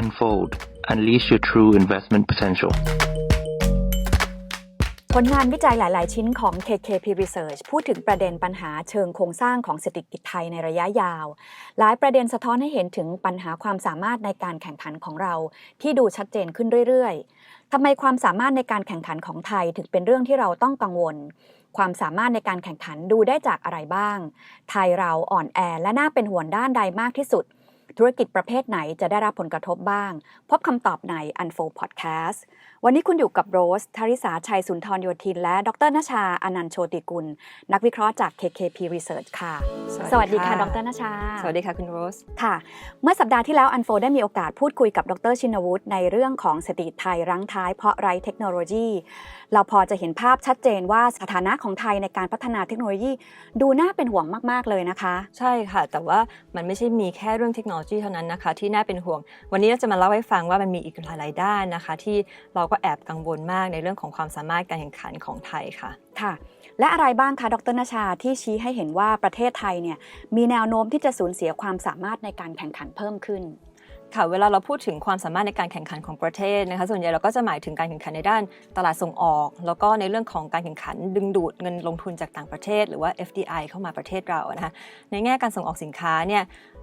Unfold Unleash your true investment potential. ผลงานวิจัยหลาย ๆ ชิ้นของ KKP Research พูดถึงประเด็นปัญหาเชิงโครงสร้างของเศรษฐกิจไทยในระยะยาว หลายประเด็นสะท้อนให้เห็นถึงปัญหาความสามารถในการแข่งขันของเรา ที่ดูชัดเจนขึ้นเรื่อย ๆ ทำไมความสามารถในการแข่งขันของไทยถึงเป็นเรื่องที่เราต้องกังวล ความสามารถในการแข่งขันดูได้จากอะไรบ้าง ไทยเราอ่อนแอและน่าเป็นห่วงด้านใดมากที่สุด ธุรกิจประเภทไหนจะได้รับผลกระทบบ้าง พบคำตอบใน Unfold Podcast วันนี้คุณอยู่กับโรสธริษาชัยสุนทรโยธิน และ ดรนชาอนันต์โชติกุล นักวิเคราะห์จาก KKP Research ค่ะ สวัสดีค่ะ ดรนชา สวัสดีค่ะคุณโรส ค่ะ เมื่อสัปดาห์ที่แล้วอันโฟได้มีโอกาสพูดคุยกับดรชินวุฒิในเรื่องของเศรษฐกิจไทยรั้งท้ายเพราะไร้เทคโนโลยี เราพอจะเห็นภาพชัดเจนว่าสถานะของไทยในการพัฒนาเทคโนโลยี ดูน่าเป็นห่วงมาก ๆ เลยนะคะ ใช่ค่ะ แต่ว่ามันไม่ใช่มีแค่เรื่องเทคโนโลยีเท่านั้นนะคะ ที่น่าเป็นห่วง วันนี้เราจะมาเล่าให้ฟังว่ามันมีอีกหลายๆด้านนะคะ ที่เราก็แอบกังวลมากในเรื่องของความสามารถการแข่งขันของไทยค่ะ ค่ะ และอะไรบ้างคะดรนชาที่ชี้ให้เห็นว่าประเทศไทยเนี่ยมีแนวโน้มที่จะสูญเสียความสามารถในการแข่งขันเพิ่มขึ้นค่ะเวลาเราพูดถึงความสามารถในการแข่งขันของประเทศนะคะส่วนใหญ่เราก็จะหมายถึงการแข่งขันในด้านตลาดส่งออก แล้วก็ในเรื่องของการแข่งขันดึงดูดเงินลงทุนจากต่างประเทศ หรือว่า FDI เข้ามาประเทศเรานะคะในแง่การส่งออกสินค้าเนี่ย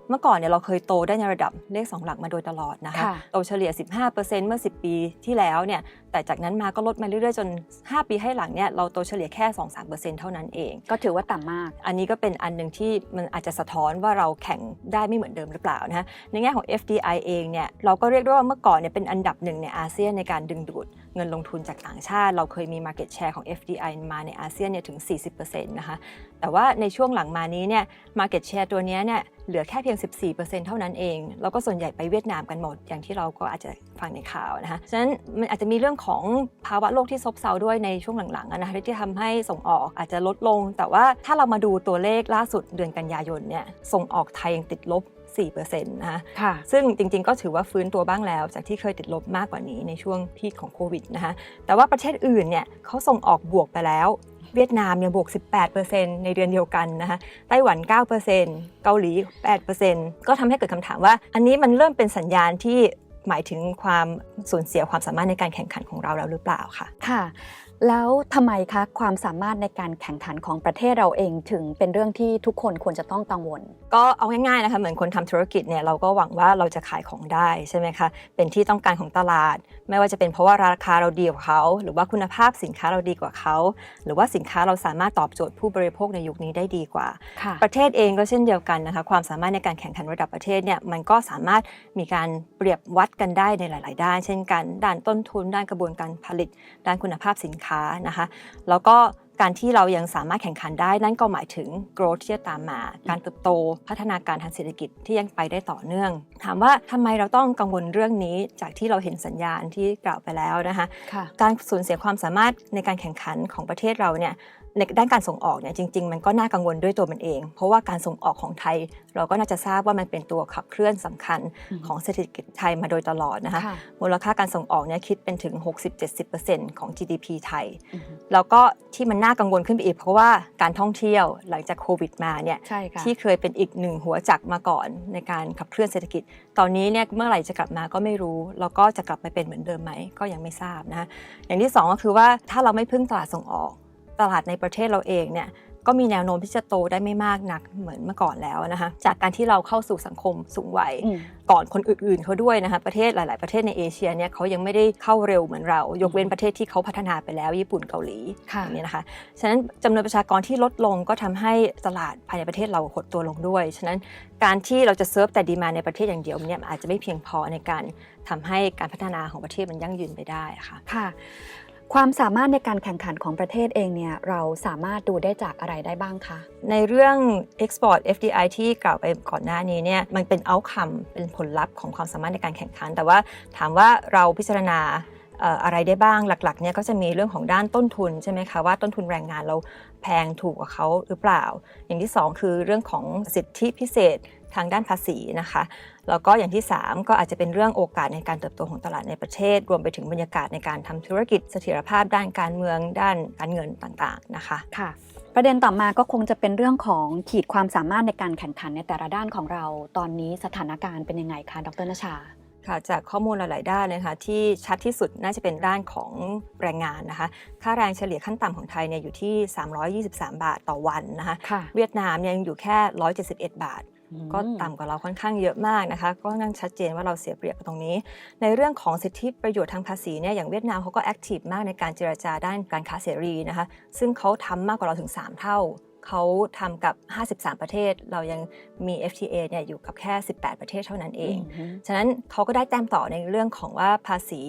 เมื่อก่อนเนี่ยเราเคยโตได้ในระดับเลข 2 หลักมาโดยตลอดนะคะค่ะโตเฉลี่ย 15%เมื่อ 10 ปีที่แล้วเนี่ยแต่จากนั้นมาก็ลดมาเรื่อยๆ จน 5 ปีให้หลังเนี่ยเราโตเฉลี่ยแค่ 2-3%เท่านั้นเอง ก็ถือว่าต่ำมาก อันนี้ก็เป็นอันหนึ่งที่มันอาจจะสะท้อนว่าเราแข่งได้ไม่เหมือนเดิมหรือเปล่านะคะในแง่ของ FDI เองเนี่ยเราก็เรียกได้ว่าเมื่อก่อนเนี่ยเป็นอันดับหนึ่งในอาเซียนในการดึงดูด เงินลงทุนจากต่างชาติ เราเคยมี Market Share ของ FDI มาในอาเซียนเนี่ยถึง 40%นะคะ แต่ว่าในช่วงหลังมานี้เนี่ย Market Share ตัวเนี้ยเนี่ยเหลือแค่เพียง 14%เท่านั้นเอง แล้วก็ส่วนใหญ่ไปเวียดนามกันหมด อย่างที่เราก็อาจจะฟังในข่าวนะคะ ฉะนั้นมันอาจจะมีเรื่องของภาวะโลกที่ซบเซาด้วยในช่วงหลังๆนะคะที่ทำให้ส่งออกอาจจะลดลง แต่ว่าถ้าเรามาดูตัวเลขล่าสุดเดือนกันยายนเนี่ย ส่งออกไทยยังติดลบ 4%นะคะค่ะ ซึ่งจริงๆ ก็ถือว่าฟื้นตัวบ้างแล้ว จากที่เคยติดลบมากกว่านี้ในช่วงพีคของโควิดนะคะแต่ว่าประเทศอื่นเนี่ยเขาส่งออกบวกไปแล้ว เวียดนามเนี่ยบวก 18%ในเดือนเดียวกันนะคะไต้หวัน 9%เกาหลี 8%ก็ทำให้เกิดคำถามว่า อันนี้มันเริ่มเป็นสัญญาณที่หมายถึงความสูญเสียความสามารถในการแข่งขันของเราแล้วหรือเปล่าค่ะ ค่ะ แล้วทำไมคะความสามารถในการแข่งขันของประเทศเราเองถึงเป็นเรื่องที่ทุกคนควรจะต้องกังวล ก็เอาง่ายๆนะคะเหมือนคนทำธุรกิจเนี่ยเราก็หวังว่าเราจะขายของได้ใช่ไหมคะเป็นที่ต้องการของตลาด ไม่ว่าจะเป็นเพราะว่าราคาเราดีกว่าเขาหรือว่าคุณภาพสินค้าเราดีกว่าเขาหรือว่าสินค้าเราสามารถตอบโจทย์ผู้บริโภคในยุคนี้ได้ดีกว่าค่ะประเทศเองก็เช่นเดียวกันนะคะความสามารถในการแข่งขันระดับประเทศเนี่ยมันก็สามารถมีการเปรียบวัดกันได้ในหลาย ๆ ด้าน เช่นกันด้านต้นทุน ด้านกระบวนการผลิต ด้านคุณภาพสินค้านะคะ แล้วก็การที่เรายังสามารถแข่งขันได้นั่นก็หมายถึง growth ที่จะตามมา การเติบโตพัฒนาการทางเศรษฐกิจที่ยังไปได้ต่อเนื่อง ถามว่าทำไมเราต้องกังวลเรื่องนี้จากที่เราเห็นสัญญาณที่กล่าวไปแล้วนะคะค่ะการสูญเสียความสามารถในการแข่งขันของประเทศเราเนี่ยในด้านการส่งออกเนี่ยจริง ๆ มันก็น่ากังวลด้วยตัวมันเอง เพราะว่าการส่งออกของไทย เราก็น่าจะทราบว่ามันเป็นตัวขับเคลื่อนสำคัญอืมของเศรษฐกิจไทยมาโดยตลอดนะคะค่ะมูลค่าการส่งออกเนี่ยคิดเป็นถึง 60-70%ของ GDP ไทยอืมแล้วก็ที่มันน่ากังวลขึ้นไปอีก เพราะว่าการท่องเที่ยวหลังจากโควิดมาเนี่ยใช่ค่ะที่เคยเป็นอีกหนึ่งหัวจักรมาก่อนในการขับเคลื่อนเศรษฐกิจ ตอนนี้เนี่ยเมื่อไหร่จะกลับมาก็ไม่รู้ แล้วก็จะกลับไปเป็นเหมือนเดิมไหมก็ยังไม่ทราบนะคะอย่างที่สองก็คือว่าถ้าเราไม่พึ่งตลาดส่งออก ตลาดในประเทศเราเองเนี่ยก็มีแนวโน้มที่จะโตได้ไม่มากนักเหมือนเมื่อก่อนแล้วนะคะจากการที่เราเข้าสู่สังคมสูงวัยอืมก่อนคนอื่นๆเขาด้วยนะคะประเทศหลาย ๆ ประเทศในเอเชียเนี่ยเขายังไม่ได้เข้าเร็วเหมือนเรา ยกเว้นประเทศที่เขาพัฒนาไปแล้วญี่ปุ่นเกาหลีค่ะอย่างนี้นะคะฉะนั้นจำนวนประชากรที่ลดลงก็ทำให้ตลาดภายในประเทศเราหดตัวลงด้วยฉะนั้นการที่เราจะเซิร์ฟแต่ดีมาในประเทศอย่างเดียวเนี่ยอาจจะไม่เพียงพอในการทำให้การพัฒนาของประเทศมันยั่งยืนไปได้ค่ะค่ะ ความสามารถในการแข่งขันของประเทศเองเนี่ยเราสามารถดูได้จากอะไรได้บ้างคะ ในเรื่อง export FDI ที่กล่าวไปก่อนหน้านี้เนี่ยมันเป็น outcome เป็นผลลัพธ์ของความสามารถในการแข่งขัน แต่ว่าถามว่าเราพิจารณาอะไรได้บ้างหลักๆเนี่ยก็จะมีเรื่องของด้านต้นทุนใช่ไหมคะว่าต้นทุนแรงงานเราแพงถูกกว่าเขาหรือเปล่า อย่างที่สองคือเรื่องของสิทธิพิเศษ ทางด้านภาษีนะคะ แล้วก็อย่างที่ 3 ก็อาจจะเป็นเรื่องโอกาสในการเติบโตของตลาดในประเทศ รวมไปถึงบรรยากาศในการทำธุรกิจเสถียรภาพด้านการเมืองด้านการเงินต่างๆนะคะค่ะประเด็นต่อมาก็คงจะเป็นเรื่องของขีดความสามารถในการแข่งขันในแต่ละด้านของเรา ตอนนี้สถานการณ์เป็นยังไงคะ ดรนชา ค่ะ จากข้อมูลหลาย ๆ ด้านเลยค่ะที่ชัดที่สุดน่าจะเป็นด้านของแรงงานนะคะ ค่าแรงเฉลี่ยขั้นต่ำของไทยเนี่ยอยู่ที่ 323 บาทต่อวันนะคะค่ะเวียดนามเนี่ยยังอยู่แค่ 171 บาท ก็ต่ำกว่าเราค่อนข้างเยอะมากนะคะก็ค่อนข้างชัดเจนว่าเราเสียเปรียบตรงนี้ ในเรื่องของสิทธิประโยชน์ทางภาษีเนี่ยอย่างเวียดนามเขาก็แอคทีฟมากในการเจรจาด้านการค้าเสรีนะคะซึ่งเขาทำมากกว่าเราถึง 3 เท่าเขาทำกับ 53 ประเทศ เรายังมี FTA เนี่ยอยู่กับแค่ 18 ประเทศเท่านั้นเอง ฉะนั้นเขาก็ได้แต้มต่อในเรื่องของว่าภาษี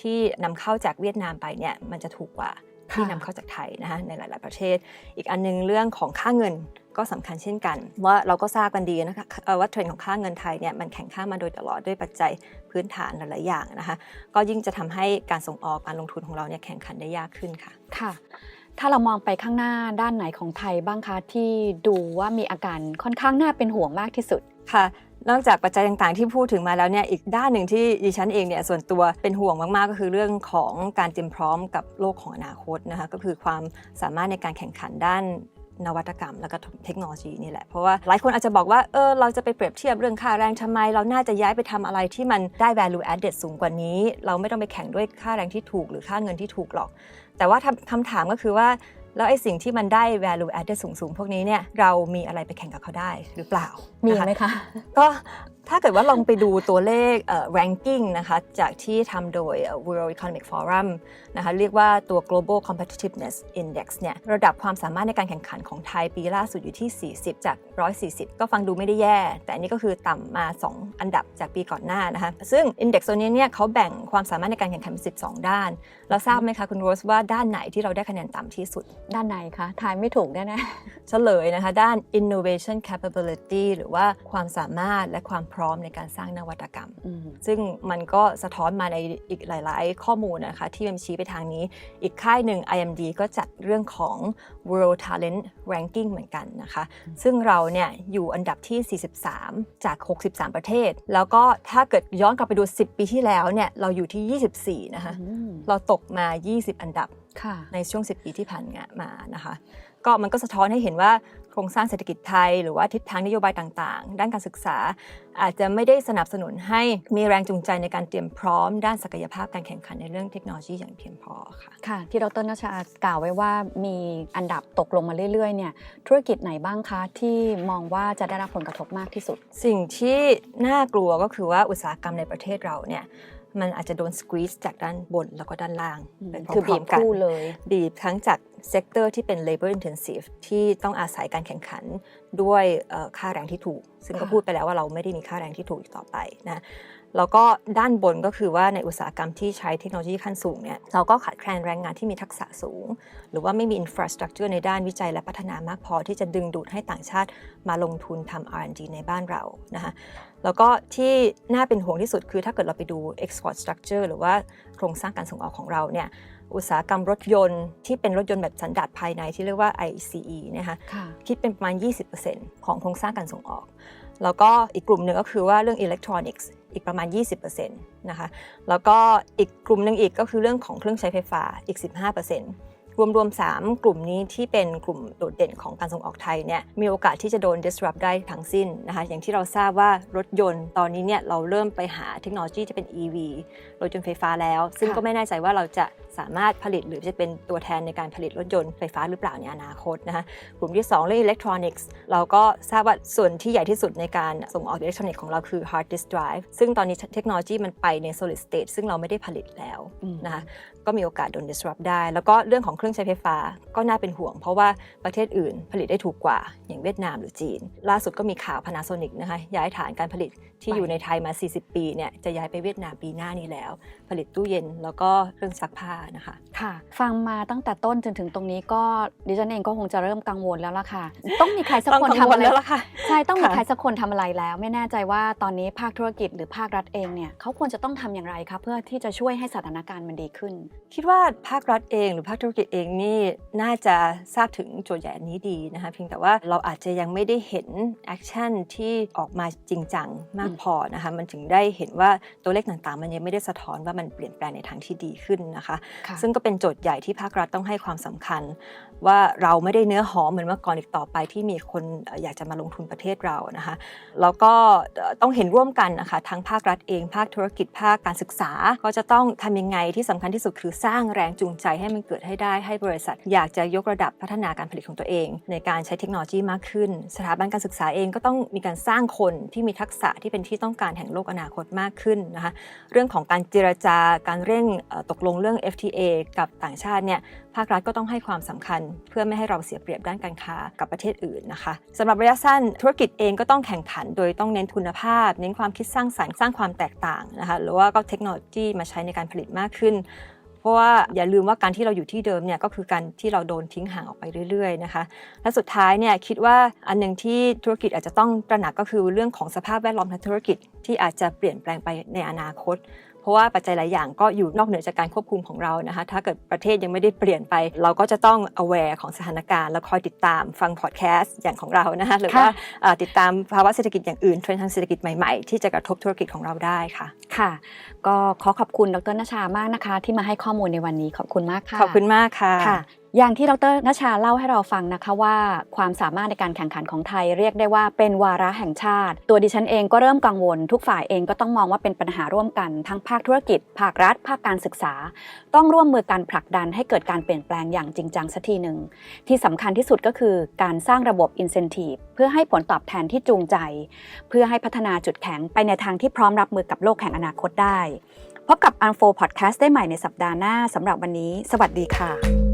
ที่นำเข้าจากเวียดนามไปเนี่ยมันจะถูกกว่าที่ค่ะนำเข้าจากไทยนะคะในหลาย ๆ ประเทศ อีกอันหนึงเรื่องของค่าเงิน ก็สำคัญเช่นกัน ว่าเราก็ทราบกันดีนะคะเอ่อว่าเทรนด์ของค่าเงินไทยเนี่ยมันแข็งค่ามาโดยตลอดด้วยปัจจัยพื้นฐานหลายๆอย่างนะคะ ก็ยิ่งจะทำให้การส่งออกการลงทุนของเราเนี่ยแข่งขันได้ยากขึ้นค่ะค่ะถ้าเรามองไปข้างหน้าด้านไหนของไทยบ้างคะที่ดูว่ามีอาการค่อนข้างน่าเป็นห่วงมากที่สุดค่ะนอกจากปัจจัยต่างๆ ที่พูดถึงมาแล้วเนี่ยอีกด้านหนึ่งที่ดิฉันเองเนี่ยส่วนตัวเป็นห่วงมากๆ ก็คือเรื่องของการเตรียมพร้อมกับโลกของอนาคตนะคะก็คือความสามารถในการแข่งขันด้าน นวัตกรรม และก็เทคโนโลยีนี่แหละ เพราะว่าหลายคนอาจจะบอกว่าเออเราจะไปเปรียบเทียบเรื่องค่าแรงทำไม เราน่าจะย้ายไปทำอะไรที่มันได้ value added สูงกว่านี้ เราไม่ต้องไปแข่งด้วยค่าแรงที่ถูกหรือค่าเงินที่ถูกหรอก แต่ว่าคำถามก็คือว่าแล้วไอ้สิ่งที่มันได้ value added สูงๆ พวกนี้เนี่ยเรามีอะไรไปแข่งกับเขาได้หรือเปล่า มีนะคะไหมคะ ก็ ถ้าเกิดว่าลองไปดูตัวเลขเอ่อ ranking นะคะจากที่ทำโดยเอ่อ World Economic Forum นะคะเรียกว่าตัว Global Competitiveness Index เนี่ยระดับความสามารถในการแข่งขันของไทยปีล่าสุดอยู่ที่ 40 จาก 140 ก็ฟังดูไม่ได้แย่ แต่อันนี้ก็คือต่ำมา 2 อันดับจากปีก่อนหน้านะคะซึ่ง Index ตัวนี้เนี่ยเขาแบ่งความสามารถในการแข่งขันเป็น12 ด้าน เราทราบไหมคะคุณโรสว่าด้านไหนที่เราได้คะแนนต่ำที่สุด ด้านไหนคะทายไม่ถูกแน่เฉลยนะคะด้าน innovation capability หรือว่าความสามารถและความพร้อมในการสร้างนวัตกรรมๆอืมซึ่งมันก็สะท้อนมาในอีกหลาย ๆ ข้อมูลนะคะ ที่มันชี้ไปทางนี้ อีกค่ายหนึ่ง IMD ก็จัดเรื่องของ World Talent Ranking เหมือนกันนะคะ ซึ่งเราเนี่ยอยู่อันดับที่ 43 จาก 63 ประเทศ แล้วก็ถ้าเกิดย้อนกลับไปดู 10 ปีที่แล้วเนี่ยเราอยู่ที่ 24 นะคะอืมเราตกมา 20 อันดับค่ะในช่วง 10 ปีที่ผ่านมานะคะ ก็มันก็สะท้อนให้เห็นว่าโครงสร้างเศรษฐกิจไทย หรือว่าทิศทางนโยบายต่างๆ ด้านการศึกษา อาจจะไม่ได้สนับสนุนให้มีแรงจูงใจในการเตรียมพร้อม ด้านศักยภาพการแข่งขันในเรื่องเทคโนโลยีอย่างเพียงพอค่ะค่ะ ที่ดรนชากล่าวไว้ว่ามีอันดับตกลงมาเรื่อยๆเนี่ยธุรกิจไหนบ้างคะที่มองว่าจะได้รับผลกระทบมากที่สุด สิ่งที่น่ากลัวก็คือว่าอุตสาหกรรมในประเทศเราเนี่ย มันอาจจะโดนสควีซจากด้านบนแล้วก็ด้านล่างไปพร้คือบีอบมๆกันคู่เลยบีบทั้งจากเซกเตอร์ที่เป็น labor intensive ที่ต้องอาศัยการแข่งขันด้วยเอ่อค่าแรงที่ถูก ซึ่งก็ค่ะพูดไปแล้วว่าเราไม่ได้มีค่าแรงที่ถูกอีกต่อไปนะแล้วก็ด้านบนก็คือว่าในอุตสาหกรรมที่ใช้เทคโนโลยีขั้นสูงเนี่ยเราก็ขาดแคลนแรงงานที่มีทักษะสูง หรือว่าไม่มี infrastructure ในด้านวิจัยและพัฒนามากพอที่จะดึงดูดให้ต่างชาติมาลงทุนทำ R&D ในบ้านเรานะคะ แล้วก็ที่น่าเป็นห่วงที่สุดคือถ้าเกิดเราไปดู export structure หรือว่าโครงสร้างการส่งออกของเราเนี่ยอุตสาหกรรมรถยนต์ที่เป็นรถยนต์แบบสันดาปภายในที่เรียกว่า ICE นะคะค่ะคิดเป็นประมาณ 20%ของโครงสร้างการส่งออก แล้วก็อีกกลุ่มหนึ่งก็คือว่าเรื่องอิเล็กทรอนิกส์อีกประมาณ 20%นะคะแล้วก็อีกกลุ่มหนึ่งอีกก็คือเรื่องของเครื่องใช้ไฟฟ้าอีก 15% รวมรวมๆ 3 กลุ่มนี้ที่เป็นกลุ่มโดดเด่นของการส่งออกไทยเนี่ยมีโอกาสที่จะโดน disrupt ได้ทั้งสิ้นนะคะอย่างที่เราทราบว่ารถยนต์ตอนนี้เนี่ยเราเริ่มไปหาเทคโนโลยีจะเป็น EV รถยนต์ไฟฟ้าแล้ว ซึ่งก็ไม่แน่ใจว่าเราจะสามารถผลิตหรือจะเป็นตัวแทนในการผลิตรถยนต์ไฟฟ้าหรือเปล่าในอนาคตนะคะกลุ่มที่2เรื่องอิเล็กทรอนิกส์เราก็ทราบว่าส่วนที่ใหญ่ที่สุดในการส่งออกอิเล็กทรอนิกส์ของเราคือ hard disk drive ซึ่งตอนนี้เทคโนโลยีมันไปใน solid state ซึ่งเราไม่ได้ผลิตแล้วนะคะก็มีโอกาสโดน disrupt ได้ แล้วก็เรื่องของเครื่องใช้ไฟฟ้าก็น่าเป็นห่วง เพราะว่าประเทศอื่นผลิตได้ถูกกว่าอย่างเวียดนามหรือจีน ล่าสุดก็มีข่าว Panasonic นะคะย้ายฐานการผลิตที่อยู่ในไทยมา 40 ปีเนี่ยจะย้ายไปเวียดนามปีหน้านี้แล้ว ผลิตตู้เย็นแล้วก็เครื่องซักผ้านะคะค่ะ ฟังมาตั้งแต่ต้นจนถึงตรงนี้ก็ดิฉันเองก็คงจะเริ่มกังวลแล้วล่ะค่ะ ต้องมีใครสักคนต้องกัทำงวอะลไรแล้วล่ะค่ะใช่ต้องมีค่ะใครสักคนทำอะไรแล้ว ไม่แน่ใจว่าตอนนี้ภาคธุรกิจหรือภาครัฐเองเนี่ยเขาควรจะต้องทำอย่างไรคะเพื่อที่จะช่วยให้สถานการณ์มันดีขึ้นคิดว่าภาครัฐเองหรือภาคธุรกิจเองนี่น่าจะทราบถึงโจทย์ใหญ่อันนี้ดีนะคะเพียงแต่ว่าเราอาจจะยังไม่ได้เห็นแอคชั่นที่ออกมาจริงจังมากอืมพอนะคะมันถึงได้เห็นว่าตัวเลขต่างๆ มันยังไม่ได้สะท้อนว่ามันเปลี่ยนแปลงในทางที่ดีขึ้นนะคะค่ะซึ่งก็เป็นโจทย์ใหญ่ที่ภาครัฐต้องให้ความสำคัญ ว่าเราไม่ได้เนื้อหอมเหมือนเมื่อก่อนอีกต่อไปที่มีคนเอ่ออยากจะมาลงทุนประเทศเรานะคะแล้วก็เอ่อต้องเห็นร่วมกันนะคะทั้งภาครัฐเองภาคธุรกิจภาคการศึกษา ก็จะต้องทำยังไงที่สำคัญที่สุดคือสร้างแรงจูงใจให้มันเกิดให้ได้ให้บริษัท อยากจะยกระดับพัฒนาการผลิตของตัวเอง ในการใช้เทคโนโลยีมากขึ้น สถาบันการศึกษาเองก็ต้องมีการสร้างคนที่มีทักษะที่เป็นที่ต้องการแห่งโลกอนาคตมากขึ้นนะคะเรื่องของการเจรจาการเร่งตกลงเรื่อง FTA กับต่างชาติเนี่ยภาครัฐก็ต้องให้ความสำคัญ เพื่อไม่ให้เราเสียเปรียบด้านการค้ากับประเทศอื่นนะคะสำหรับระยะสั้นธุรกิจเองก็ต้องแข่งขัน โดยต้องเน้นคุณภาพ เน้นความคิดสร้างสรรค์สร้างความแตกต่างนะคะหรือว่าก็เทคโนโลยีมาใช้ในการผลิตมากขึ้น เพราะว่าอย่าลืมว่าการที่เราอยู่ที่เดิมเนี่ยก็คือการที่เราโดนทิ้งห่างออกไปเรื่อยๆนะคะและสุดท้ายเนี่ยคิดว่าอันหนึ่งที่ธุรกิจอาจจะต้องตระหนักก็คือเรื่องของสภาพแวดล้อมทางธุรกิจที่อาจจะเปลี่ยนแปลงไปในอนาคต เพราะว่าปัจจัยหลายอย่างก็อยู่นอกเหนือจากการควบคุมของเรานะคะ ถ้าเกิดประเทศยังไม่ได้เปลี่ยนไป เราก็จะต้อง aware ของสถานการณ์ แล้วคอยติดตามฟังพอดแคสต์อย่างของเรานะคะหรือว่าค่ะเอ่อติดตามภาวะเศรษฐกิจอย่างอื่นเทรนด์ทางเศรษฐกิจใหม่ๆ ที่จะกระทบธุรกิจของเราได้ค่ะ ค่ะ ก็ขอขอบคุณดรนชามากนะคะ ที่มาให้ข้อมูลในวันนี้ขอบคุณมากค่ะขอบคุณมากค่ะค่ะ อย่างที่ดรนชาเล่าให้เราฟังนะคะว่า ความสามารถในการแข่งขันของไทยเรียกได้ว่าเป็นวาระแห่งชาติ ตัวดิฉันเองก็เริ่มกังวล ทุกฝ่ายเองก็ต้องมองว่าเป็นปัญหาร่วมกันทั้งภาคธุรกิจ ภาครัฐ ภาคการศึกษา ต้องร่วมมือกันผลักดันให้เกิดการเปลี่ยนแปลงอย่างจริงจังสักทีหนึ่งที่สำคัญที่สุดก็คือการสร้างระบบ incentive เพื่อให้ผลตอบแทนที่จูงใจ เพื่อให้พัฒนาจุดแข็งไปในทางที่พร้อมรับมือกับโลกแห่งอนาคตได้พบกับ Unfold Podcast ได้ใหม่ในสัปดาห์หน้าสำหรับวันนี้ สวัสดีค่ะ